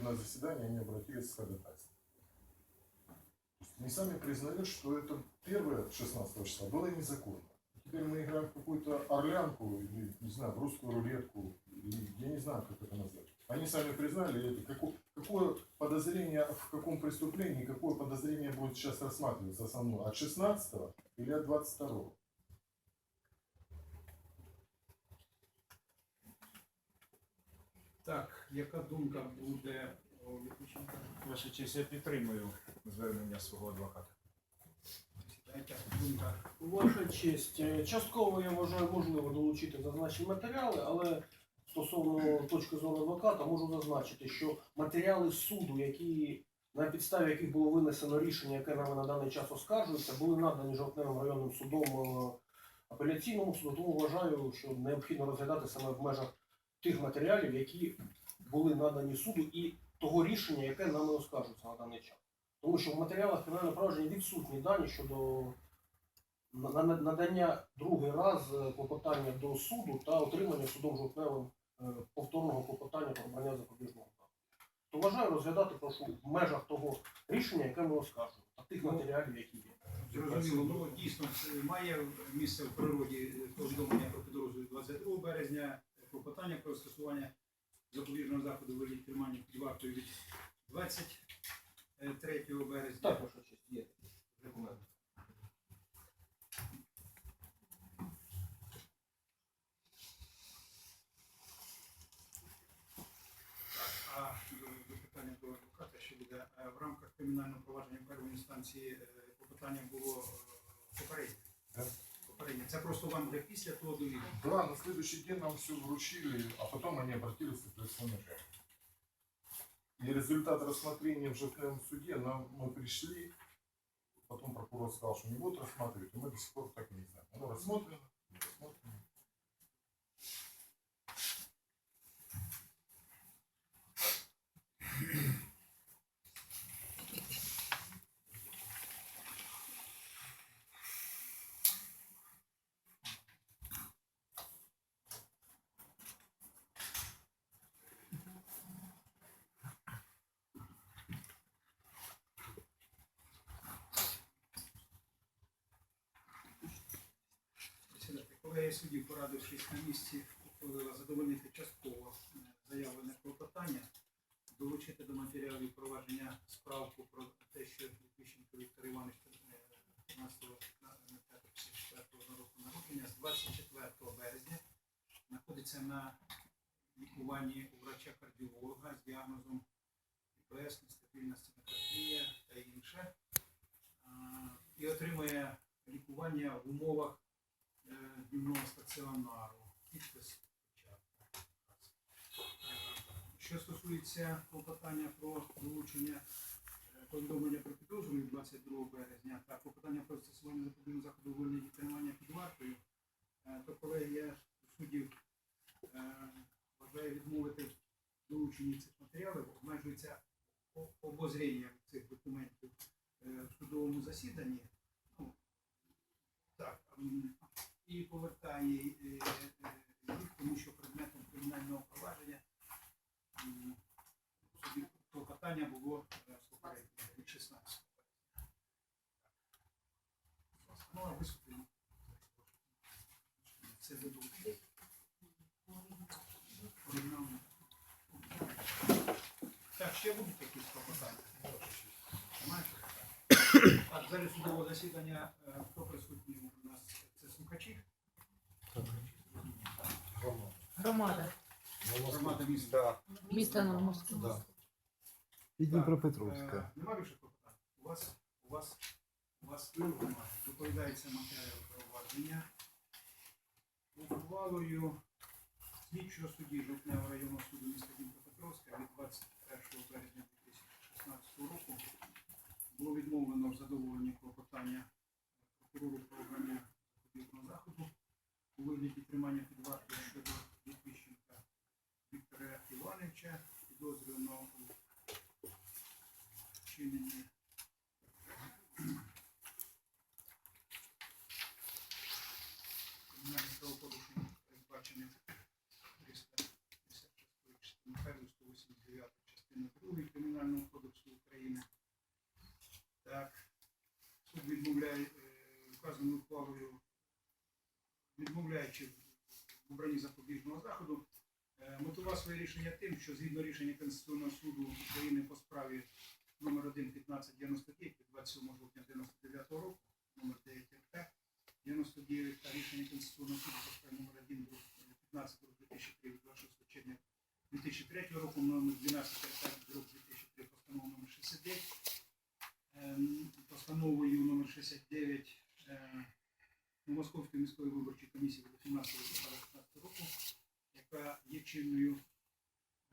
судебное заседание, они обратились с ходатайством. Они сами признают, что это первое 16 числа было незаконно. Теперь мы играем в какую-то орлянку, или, не знаю, в русскую рулетку, или, я не знаю, как это назвать. Они сами признали это. Какое, какое подозрение в каком преступлении, какое подозрение будет сейчас рассматриваться основное? От 16 или от 22? Так, яка думка буде у? Ваша честь, я підтримую звернення свого адвоката. Думка? Ваша честь, е, частково я вважаю можливо долучити зазначені матеріали, але стосовно точки зору адвоката можу зазначити, що матеріали суду, які на підставі яких було винесено рішення, яке нами на даний час оскаржується, були надані жовтневим районним судом е, апеляційному суду. Тому вважаю, що необхідно розглядати саме в межах тих матеріалів, які були надані суду, і того рішення, яке нами оскаржується на даний час. Тому що в матеріалах кримінального провадження відсутні дані щодо на- на- надання другий раз е, клопотання до суду та отримання судом жовтневим е, повторного клопотання про обрання запобіжного заходу. То вважаю розглядати прошу в межах того рішення, яке ми оскаржуємо, та тих матеріалів, які є. Зрозуміло, ну дійсно це має місце в природі повідомлення про підозру 22 березня, клопотання про скасування запобіжного заходу вигляді тримання під вартою від 23 березня. Так, ваша честь, є. А питання до адвоката ще буде Е, в рамках кримінального провадження першої інстанції е, клопотання було е, попереднє. Так. Попереднє. Це просто вам вже після того довідки. Да, на следующий день нам все вручили, а потом они обратились к апелляционной жалобе. И результат рассмотрения в ЖКМ суде нам мы пришли, потом прокурор сказал, что не будут рассматривать, и мы до сих пор так и не знаем. Оно рассмотрено, не рассмотрено. Колегія суддів, порадившись на місці, ухвалила задовольнити частково е, заявлене клопотання, долучити до матеріалів провадження справку про те, що Літвіщенко Віктор Іванович е, 15 на 54 року народження з 24 березня знаходиться на лікуванні у врача-кардіолога з діагнозом ІПС, нестабільна стенокардія та інше. І отримує лікування в умовах е, дневного стаціонару. Підпис печатка. Е, Що стосується клопотання про долучення е, повідомлення про підозру від 22 березня та клопотання про застосування запобіжного заходу у вигляді тримання під вартою, е, то колегія суддів е, вважає відмовити в долученні цих матеріалів, обмежується обозрінням цих документів е, в судовому засіданні. Ну, так, м, і повертає е, е, їх, тому що предметом кримінального провадження м, собі клопотання було е, попереднє від 16 березня. Ну, а виступимо. Це задоволення. Так, ще будуть якісь клопотання? Так, в залі судового засідання е, хто присутній у нас? Це слухачі? Громада. Громада міста. Міста Новомосковська. Да. І Дніпропетровська. Е, Нема більше клопотань? У вас, у вас, у вас немає. Доповідається матеріал провадження. Ухвалою слідчого судді Жовтневого районного суду міста Дніпропетровська від 21 березня 2016 року було відмовлено в задоволенні клопотання прокурору про обрання заходу у вигляді тримання під вартою щодо Літвіщенка Віктора Івановича, підозрюваного у вчиненні кримінальних правопорушень, передбачених 356 частиною 189 частиною частини 2 Кримінального кодексу України. Так, суд відмовляє е, вказаною ухвалою, відмовляючи в обранні запобіжного заходу, е, мотивував своє рішення тим, що згідно рішення Конституційного суду України по справі номер 1 1599 від 27 жовтня 99 року, номер 9 РП 99 та рішення Конституційного суду по справі номер 1 15 2003 26 червня 2003 року, номер 12 РП 2003 постанова номер 69 ем, постановою номер 69 е, Московської міської виборчої комісії від 18 листопада року, яка є чинною,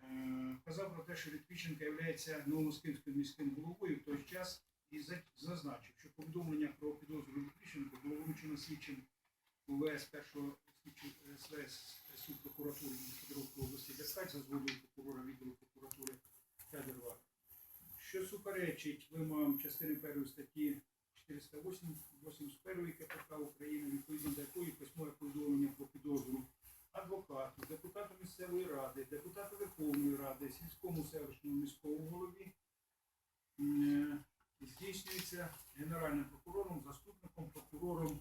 е, казав про те, що Літвіченко є новомосківським міським головою в той час і зазначив, що повідомлення про підозру Літвіченко було вручено слідчим УВС першого СВС суд прокуратури Дніпропетровської області Дескать за згодою прокурора відділу прокуратури Федорова. Що суперечить вимогам частини 1 статті 408 81 КПК України, відповідно до якої письмове повідомлення про підозру адвокату, депутату місцевої ради, депутату Верховної Ради, сільському селищному міському голові е, здійснюється генеральним прокурором, заступником прокурором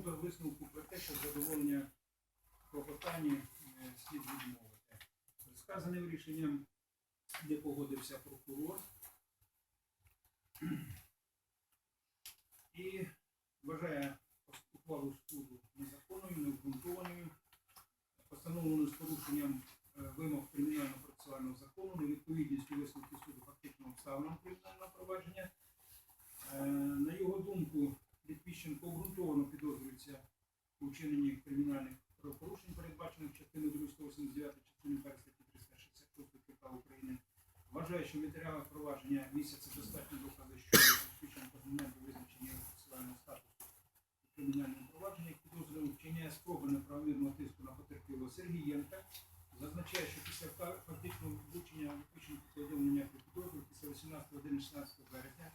І висновку про те, що задоволення клопотання е, слід відмовити. Сказаним рішенням не погодився прокурор і вважає ухвалу суду незаконною, необґрунтованою, постановленою з порушенням е, вимог кримінально-процесуального закону, невідповідністю висновки суду фактичним обставинам кримінального провадження. Е, На його думку, Літвіщенко обґрунтовано підозрюється у вчиненні кримінальних правопорушень, передбачених частиною 2 189 частини 1 статті 366 КП України. Вважає, що матеріали провадження місяця достатньо докази, що Літвіщенко з моменту визначення процесуального статусу у кримінальному провадженні підозрюваний вчиняє спроби неправомірного тиску на потерпілого Сергієнка. Зазначає, що після фактичного вручення Літвіщенко повідомлення про підозру після 18 години 16 березня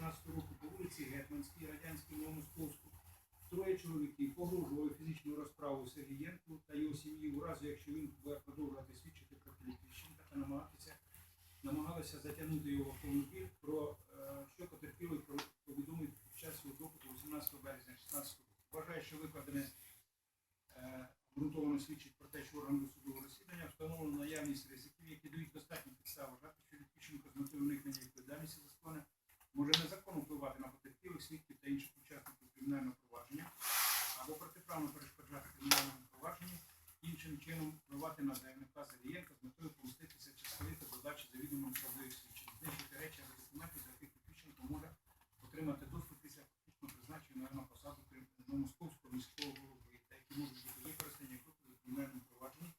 16 року по вулиці Гетманській, Радянській, Новомосковську, троє чоловіків погрожували фізичну розправу Сергієнку та його сім'ї у разі, якщо він буде продовжувати свідчити проти Літвіщенка та намагатися, намагалися затягнути його в автомобіль, про е, що потерпілий повідомив під час його допиту 18 березня 16 року. Вважає, що викладене е, обґрунтовано свідчить про те, що органи судового розслідування встановлено наявність ризиків, які дають достатньо підстав вважати, що Літвіщенко з метою уникнення відповідальності за скоєне може незаконно впливати на потерпілих свідків та інших учасників кримінального провадження або протиправно перешкоджати кримінальному провадженню, іншим чином впливати на заявника Сергієнка з метою помститися чи схилити до дачі завідомо правдивих свідчень, знищити речі або документи, до яких Літвіщенко може отримати доступ після фактично призначення на посаду Кrim- московського міського голови, та які можуть бути використані в кримінальному провадженні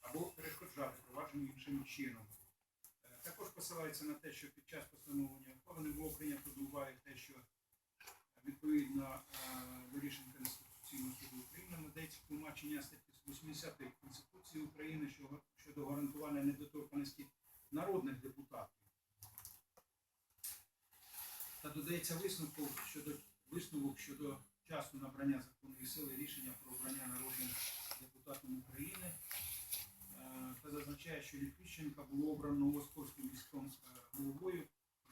або перешкоджати провадженню іншим чином. Е, Також посилається на те, що під час постановлення не було прийнято до уваги те, що е, відповідно е, до рішень Конституційного суду України надається тлумачення статті 80 Конституції України щодо гарантування недоторканості народних депутатів. Та додається висновку щодо висновок щодо часу набрання законної сили рішення про обрання народним депутатом України. Е, та зазначає, що Літвіщенка було обрано Новомосковським міським е, головою,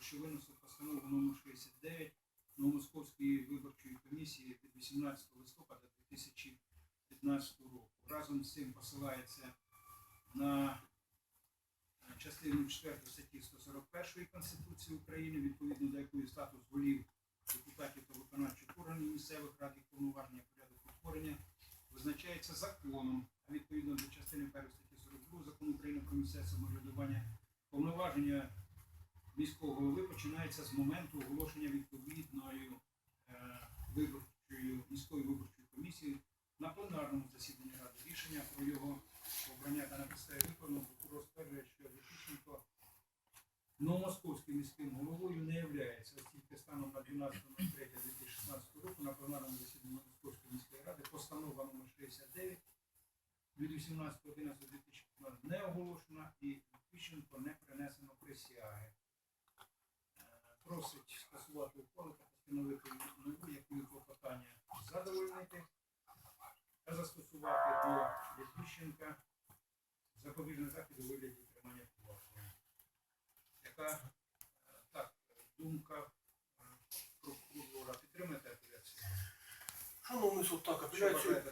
що винесло постанову номер 69 Новомосковської виборчої комісії від 18 листопада 2015 року. Разом з цим посилається на е, частину 4 статті 141 Конституції України, відповідно до якої статус голів депутатів та виконавчих органів місцевих рад і повноваження порядок утворення визначається законом, а відповідно до частини 1 статті 42 закону України про місцеве самоврядування повноваження міського голови починається з моменту оголошення відповідної е, виборчої міської виборчої комісії на пленарному засіданні ради рішення про його обрання та на підставі виконаного прокурор стверджує, що Літвіщенко Новомосковським міським головою не являється, оскільки станом на 12.03.2016 року на пленарному засіданні Московської міської ради постанова номер 69 від 18.11.2015 не оголошена і Літвіщенко не принесено присяги. Просить скасувати ухвалу та постановити нову, якою клопотання задовольнити та застосувати до Літвіщенка запобіжний захід у вигляді тримання під. Яка е, так, думка е, прокурора підтримуєте апеляцію? Шановний суд, так, апеляцію?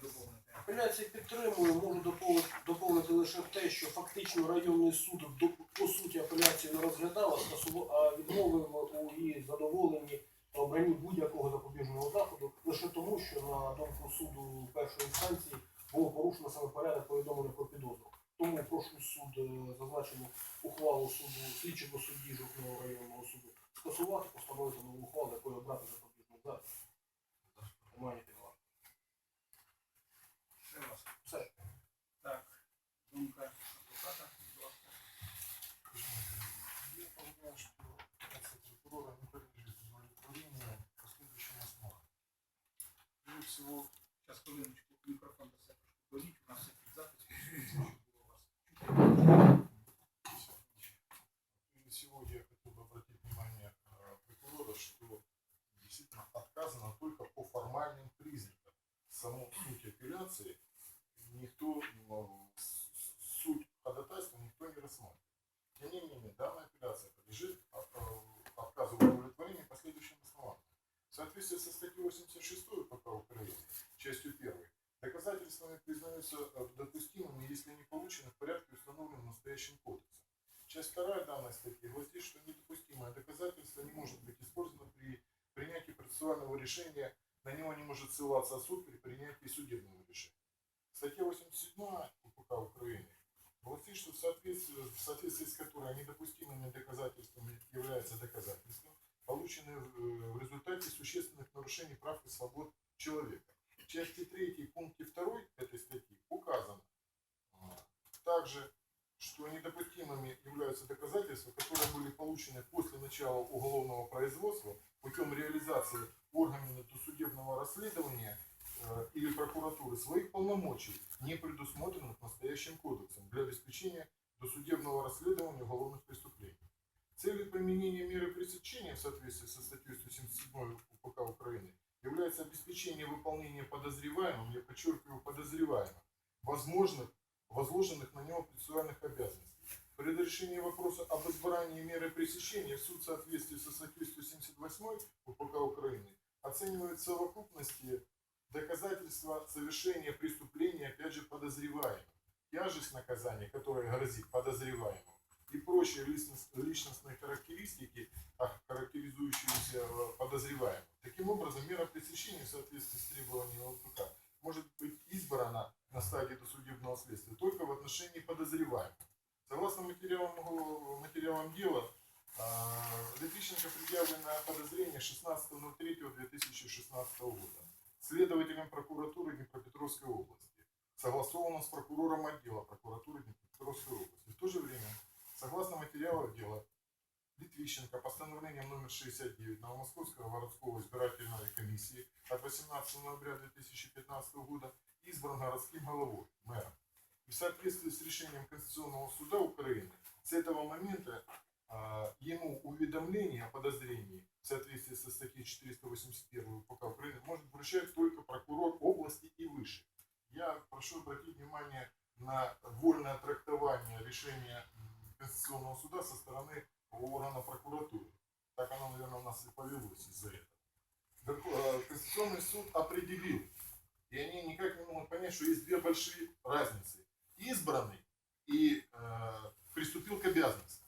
Апеляцію підтримую, можу доповнити, доповнити лише те, що фактично районний суд по суті апеляцію не розглядав, а відмовив у її задоволенні обранні будь-якого запобіжного заходу лише тому, що на думку суду першої інстанції було порушено саме порядок повідомлення про підозру. Тому прошу суд е, зазначену ухвалу суду слідчого судді Жовтного районного суду скасувати, постановити нову ухвалу, якою обрати Саму суть апелляции никто, ну, суть ходатайства никто не рассматривает. Тем не менее, данная апелляция подлежит э, отказу в удовлетворении по следующим основаниям. В соответствии со статьей 86 КК Украины, частью 1, доказательствами признаются э, допустимыми, если они получены в порядке, установленном настоящим кодексом. Часть вторая данной статьи гласит, что недопустимое доказательство не может быть использовано при принятии процессуального решения, на него не может ссылаться суд при принятии судебного решения. Статья 87 УПК Украины гласит, что в соответствии, в соответствии с которой недопустимыми доказательствами являются доказательства, полученные в в результате существенных нарушений прав и свобод человека. В части 3 пункте 2 этой статьи указано а, также что недопустимыми являются доказательства, которые были получены после начала уголовного производства путем реализации органами досудебного расследования э, или прокуратуры своих полномочий, не предусмотренных настоящим кодексом для обеспечения досудебного расследования уголовных преступлений. Целью применения меры пресечения в соответствии со статьей 177 УПК Украины является обеспечение выполнения подозреваемым, я подчеркиваю, подозреваемым, возможных возложенных на него процессуальных обязанностей. При разрешении вопроса об избрании меры пресечения в суд соответствии со статьей 178 УПК Украины оценивает совокупности доказательства совершения преступления, опять же, подозреваемым, тяжесть наказания, которая грозит подозреваемому, и прочие личност- личностные характеристики, характеризующиеся э, подозреваемым. Таким образом, мера пресечения в соответствии с требованиями УПК может быть избрана на стадии досудебного следствия только в отношении подозреваемых. Согласно материалам, материалам дела, э, Летвиченко предъявлено подозрение 16.03.2016 года следователем прокуратуры Днепропетровской области, согласовано с прокурором отдела прокуратуры Днепропетровской области. В то же время, согласно материалам дела, Литвищенко постановлением номер 69 Новомосковского городского избирательной комиссии от 18 ноября 2015 года избран городским головой, мэром. И в соответствии с решением Конституционного суда Украины с этого момента а, ему уведомление о подозрении в соответствии со статьей 481 УПК Украины может вручать только прокурор области и выше. Я прошу обратить внимание на вольное трактование решения Конституционного суда со стороны органа прокуратуры. Так оно, наверное, у нас и повелось из-за этого. Э, Конституционный суд определил, и они никак не могут понять, что есть две большие разницы. Избранный и э, приступил к обязанностям.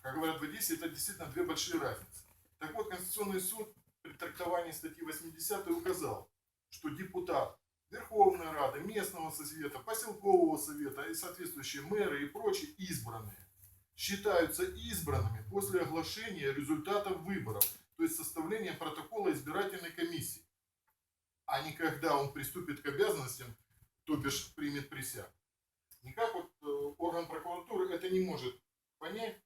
Как говорят в Одессе, это действительно две большие разницы. Так вот, Конституционный суд при трактовании статьи 80 указал, что депутат Верховной Рады, местного совета, поселкового совета и соответствующие мэры и прочие избранные считаются избранными после оглашения результатов выборов, то есть составления протокола избирательной комиссии, а не когда он приступит к обязанностям, то бишь примет присягу. Никак вот э, орган прокуратуры это не может понять,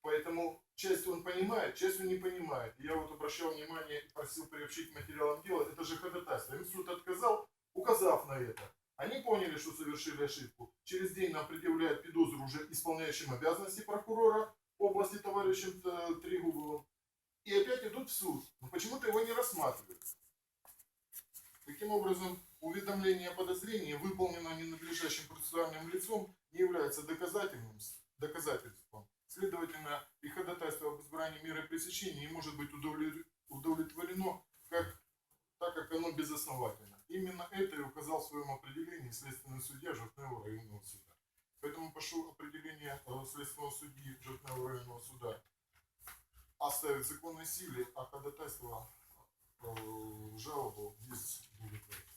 поэтому часть он понимает, часть он не понимает. Я вот обращал внимание, просил приобщить к материалам дела, это же ходатайство. Им суд отказал, указав на это. Они поняли, что совершили ошибку. Через день нам предъявляют подозру уже исполняющим обязанности прокурора области товарищем э, Трегубовым. и опять идут в суд. Но почему-то его не рассматривают. Таким образом, уведомление о подозрении, выполненное ненадлежащим процессуальным лицом, не является доказательным, доказательством. Следовательно, и ходатайство об избрании меры пресечения не может быть удовле- удовлетворено, как, так как оно безосновательно. Именно это и указал в своем определении следственный судья Жовтневого районного суда. Поэтому прошу определение э, следственного судьи Жовтневого районного суда оставить законной силе, а ходатайство э, жалобу без удовлетворения.